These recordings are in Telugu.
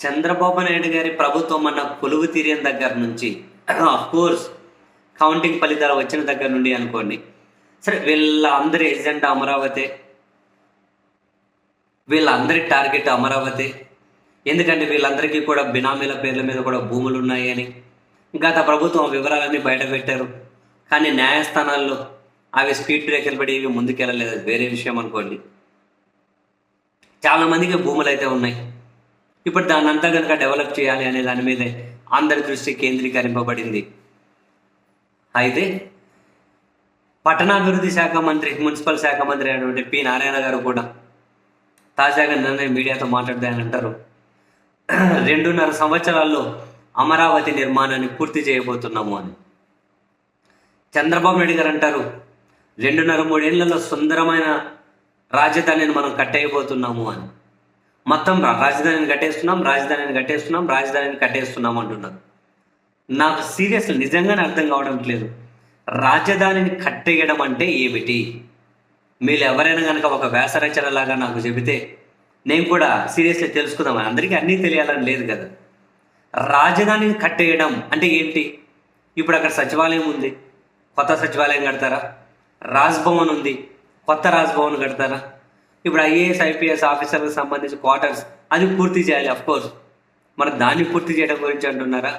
చంద్రబాబు నాయుడు గారి ప్రభుత్వం అన్న కొలువు తీరిన దగ్గర నుంచి కోర్స్ కౌంటింగ్ ఫలితాలు వచ్చిన దగ్గర నుండి అనుకోండి. సరే వీళ్ళ అందరి ఎజెండా అమరావతి. వీళ్ళందరి టార్గెట్ అమరావతి. ఎందుకంటే వీళ్ళందరికీ కూడా బినామీల పేర్ల మీద కూడా భూములు ఉన్నాయని గత ప్రభుత్వం వివరాలన్నీ బయట పెట్టారు. కానీ న్యాయస్థానాల్లో అవి స్పీడ్ బ్రేకర్లు పడి ఇవి ముందుకెళ్ళలేదు. వేరే విషయం అనుకోండి. చాలామందికి భూములు అయితే ఉన్నాయి. ఇప్పుడు దాన్ని అంతా కనుక డెవలప్ చేయాలి అనే దాని మీదే అందరి దృష్టి కేంద్రీకరింపబడింది. అయితే పట్టణాభివృద్ధి శాఖ మంత్రి మున్సిపల్ శాఖ మంత్రి అయినటువంటి పి. నారాయణ గారు కూడా తాజాగా నిన్న మీడియాతో మాట్లాడితే అంటారు. రెండున్నర సంవత్సరాల్లో అమరావతి నిర్మాణాన్ని పూర్తి చేయబోతున్నాము అని. చంద్రబాబు నాయుడు గారు అంటారు రెండున్నర మూడేళ్ళలో సుందరమైన రాజధానిని మనం కట్టేయబోతున్నాము అని. మొత్తం రాజధానిని కట్టేస్తున్నాం రాజధానిని కట్టేస్తున్నాం రాజధానిని కట్టేస్తున్నాం అంటున్నారు. నాకు సీరియస్ నిజంగానే అర్థం కావడం లేదు. రాజధానిని కట్టేయడం అంటే ఏమిటి? మీరు ఎవరైనా కనుక ఒక వ్యాసరచన లాగా నాకు చెబితే నేను కూడా సీరియస్గా తెలుసుకుందాం అందరికీ అన్నీ తెలియాలని లేదు కదా. రాజధానిని కట్టేయడం అంటే ఏంటి ఇప్పుడు అక్కడ సచివాలయం ఉంది. కొత్త సచివాలయం కడతారా? రాజ్భవన్ ఉంది. కొత్త రాజ్భవన్ కడతారా? ఇప్పుడు ఐఏఎస్ ఐపీఎస్ ఆఫీసర్లకు సంబంధించి క్వార్టర్స్ అది పూర్తి చేయాలి కోర్స్ మరి దాన్ని పూర్తి చేయడం గురించి అంటున్నారా?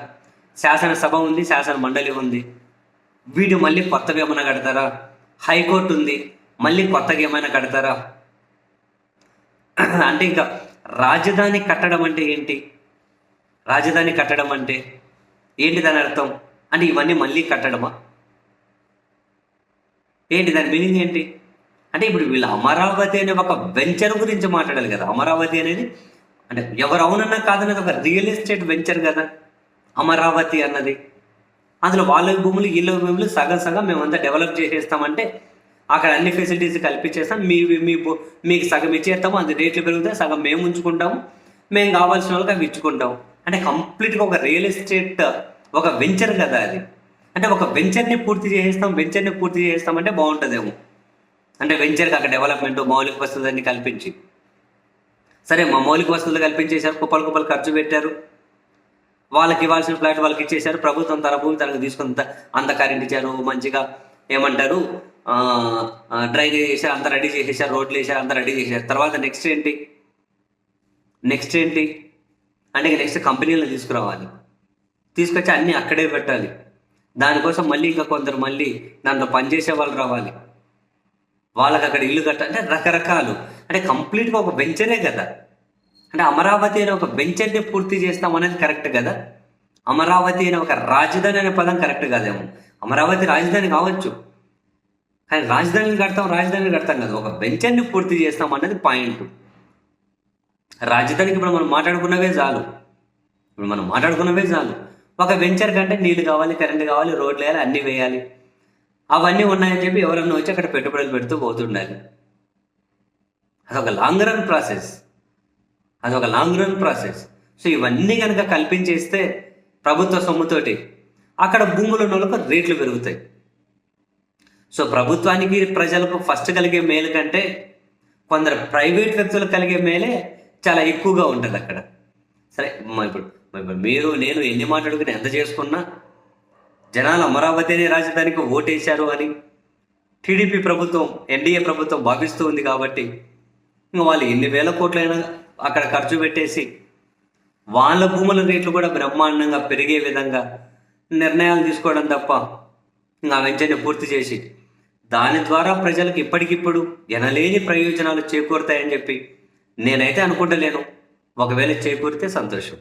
శాసనసభ ఉంది శాసన మండలి ఉంది. వీటి మళ్ళీ కొత్తగా ఏమైనా కడతారా? హైకోర్టు ఉంది మళ్ళీ కొత్తగా ఏమైనా కడతారా? అంటే ఇంకా రాజధాని కట్టడం అంటే ఏంటి? రాజధాని కట్టడం అంటే ఏంటి దాని అర్థం? అంటే ఇవన్నీ మళ్ళీ కట్టడమా? ఏంటి దాని మీనింగ్ ఏంటి? అంటే ఇప్పుడు వీళ్ళు అమరావతి అనే ఒక వెంచర్ గురించి మాట్లాడాలి కదా. అమరావతి అనేది అంటే ఎవరు అవునన్నా కాదన్నది ఒక రియల్ ఎస్టేట్ వెంచర్ కదా. అమరావతి అన్నది. అందులో వాళ్ళ భూములు వీళ్ళ భూములు సగం సగం మేమంతా డెవలప్ చేసేస్తామంటే అక్కడ అన్ని ఫెసిలిటీస్ కల్పించేస్తాం. మీ మీ మీకు సగం ఇచ్చేస్తాము అది రేట్లు పెరుగుతాయి సగం మేము ఉంచుకుంటాము మేము కావాల్సిన వాళ్ళకి అవి ఇచ్చుకుంటాం అంటే కంప్లీట్గా ఒక రియల్ ఎస్టేట్ ఒక వెంచర్ కదా అది. అంటే ఒక వెంచర్ని పూర్తి చేసేస్తాం వెంచర్ని పూర్తి చేసేస్తాం బాగుంటుందేమో. అంటే వెంచర్కి అక్కడ డెవలప్మెంట్ మౌలిక వసతులన్నీ కల్పించి. సరే మా మౌలిక వసతులు కల్పించేశారు కుప్పలు కుప్పలు ఖర్చు పెట్టారు. వాళ్ళకి ఇవ్వాల్సిన ఫ్లాట్ వాళ్ళకి ఇచ్చేశారు. ప్రభుత్వం తన భూమి తనకు తీసుకుని అంత- అంత కరెంట్ ఇచ్చారు మంచిగా ఏమంటారు డ్రైనేజ్ చేశారు అంత రెడీ చేసేసారు రోడ్లు వేసారు అంత రెడీ చేశారు తర్వాత నెక్స్ట్ ఏంటి? నెక్స్ట్ ఏంటి? అంటే నెక్స్ట్ కంపెనీలను తీసుకురావాలి. తీసుకొచ్చి అన్నీ అక్కడే పెట్టాలి. దానికోసం మళ్ళీ ఇంకా కొందరు మళ్ళీ దాంట్లో పనిచేసే వాళ్ళు రావాలి. వాళ్ళకి అక్కడ ఇల్లు కట్ట అంటే రకరకాలు. అంటే కంప్లీట్గా ఒక వెంచరే కదా. అంటే అమరావతి అనే ఒక వెంచర్ని పూర్తి చేస్తాం అనేది కరెక్ట్ కదా? అమరావతి అనే ఒక రాజధాని అనే పదం కరెక్ట్ కాదేమో. అమరావతి రాజధాని కావచ్చు. కానీ రాజధానిని కడతాం రాజధానిని కడతాం కదా. ఒక వెంచర్ని పూర్తి చేస్తాం అనేది పాయింట్. రాజధానికి ఇప్పుడు మనం మాట్లాడుకున్నవే చాలు. ఇప్పుడు మనం మాట్లాడుకున్నవే చాలు. ఒక వెంచర్ కంటే నీళ్ళు కావాలి కరెంట్ కావాలి రోడ్లు వేయాలి అన్నీ వేయాలి. అవన్నీ ఉన్నాయని చెప్పి ఎవరన్నా వచ్చి అక్కడ పెట్టుబడులు పెడుతూ పోతుండాలి. అదొక లాంగ్ రన్ ప్రాసెస్ అదొక లాంగ్ రన్ ప్రాసెస్ సో ఇవన్నీ కనుక కల్పించేస్తే ప్రభుత్వ సొమ్ముతోటి అక్కడ భూములు ఉన్న రేట్లు పెరుగుతాయి. సో ప్రభుత్వానికి ప్రజలకు ఫస్ట్ కలిగే మేలు కంటే కొందరు ప్రైవేట్ వ్యక్తులకు కలిగే మేలే చాలా ఎక్కువగా ఉంటుంది అక్కడ సరే ఇప్పుడు ఇప్పుడు మీరు నేను ఎన్ని మాట్లాడుకుని ఎంత చేసుకున్నా జనాలు అమరావతి అనే రాజధానికి ఓటేశారు అని టీడీపీ ప్రభుత్వం ఎన్డీఏ ప్రభుత్వం భావిస్తూ ఉంది కాబట్టి వాళ్ళు ఎన్ని వేల కోట్లైనా అక్కడ ఖర్చు పెట్టేసి వాళ్ళ భూముల రేట్లు కూడా బ్రహ్మాండంగా పెరిగే విధంగా నిర్ణయాలు తీసుకోవడం తప్ప ఇంకా వెంటనే పూర్తి చేసి దాని ద్వారా ప్రజలకు ఇప్పటికిప్పుడు ఎనలేని ప్రయోజనాలు చేకూరుతాయని చెప్పి నేనైతే అనుకుంటలేను. ఒకవేళ చేకూరితే సంతోషం.